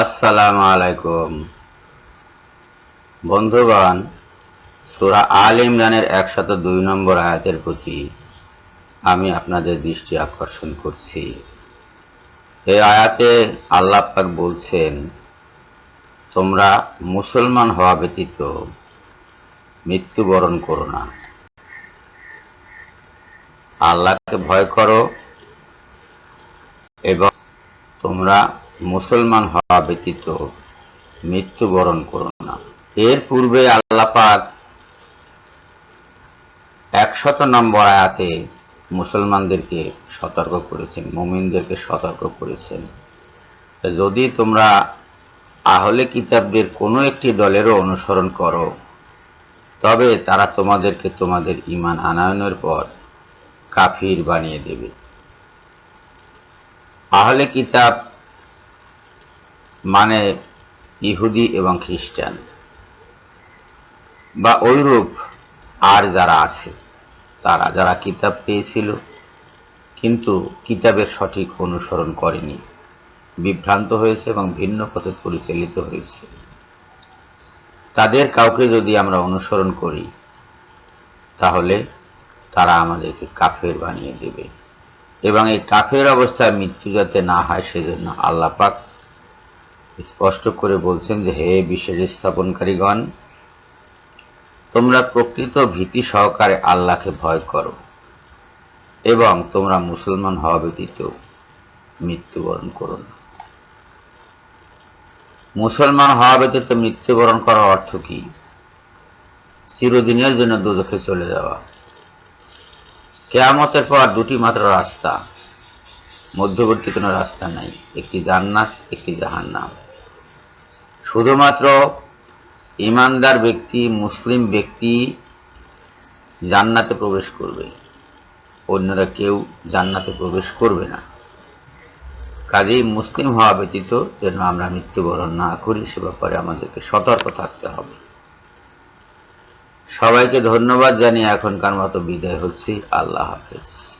আসসালামু আলাইকুম। বন্ধুগণ, সুরা আল ইমরানের একশত দুই নম্বর আয়াতের প্রতি আমি আপনাদের দৃষ্টি আকর্ষণ করছি। এই আয়াতে আল্লাহ পাক বলছেন, তোমরা মুসলমান হওয়া ব্যতীত মৃত্যুবরণ করো না। আল্লাহকে ভয় করো এবং তোমরা মুসলমান হওয়া ব্যতীত মৃত্যুবরণ করো না। এর পূর্বে আল্লাহ পাক একশত নম্বর আয়াতে মুসলমানদেরকে সতর্ক করেছেন, মুমিনদেরকে সতর্ক করেছেন। যদি তোমরা আহলে কিতাবদের কোনো একটি দলেরও অনুসরণ করো, তবে তারা তোমাদেরকে তোমাদের ইমান আনায়নের পর কাফির বানিয়ে দেবে। আহলে কিতাব মানে ইহুদি এবং খ্রিস্টান। বা ঐরূপ আর যারা আছে, তারা যারা কিতাব পেয়েছিল, কিন্তু কিতাবের সঠিক অনুসরণ করেনি, বিভ্রান্ত হয়েছে এবং ভিন্ন পথে পরিচালিত হয়েছে। তাদের কাউকে যদি আমরা অনুসরণ করি, তাহলে তারা আমাদেরকে কাফের বানিয়ে দেবে। এবং এই কাফের অবস্থায় মৃত্যু যাতে না হয়, সেজন্য আল্লাহ পাক স্পষ্ট করে বলছেন যে, হে বিশ্বের স্থাপনকারীগণ, তোমরা প্রকৃত ভীতি সহকারে আল্লাহকে ভয় করো এবং তোমরা মুসলমান হওয়া ব্যতীত মৃত্যুবরণ করো না। মুসলমান হওয়া ব্যতীত মৃত্যুবরণ করার অর্থ কি? চিরদিনের জন্য দুদকে চলে যাওয়া। কেয়ামতের পর দুটি মাত্র রাস্তা, মধ্যবর্তী কোনো রাস্তা নাই, একটি জান্নাত, একটি জাহান্নাম। শুধুমাত্র ইমানদার ব্যক্তি, মুসলিম ব্যক্তি জান্নাতে প্রবেশ করবে। অন্যরা কেউ জান্নাতে প্রবেশ করবে না। কাজেই মুসলিম হওয়া ব্যতীত যেন আমরা মৃত্যুবরণ না করি, সে ব্যাপারে আমাদেরকে সতর্ক থাকতে হবে। সবাইকে ধন্যবাদ জানিয়ে এখনকার মতো বিদায় হচ্ছি। আল্লাহ হাফেজ।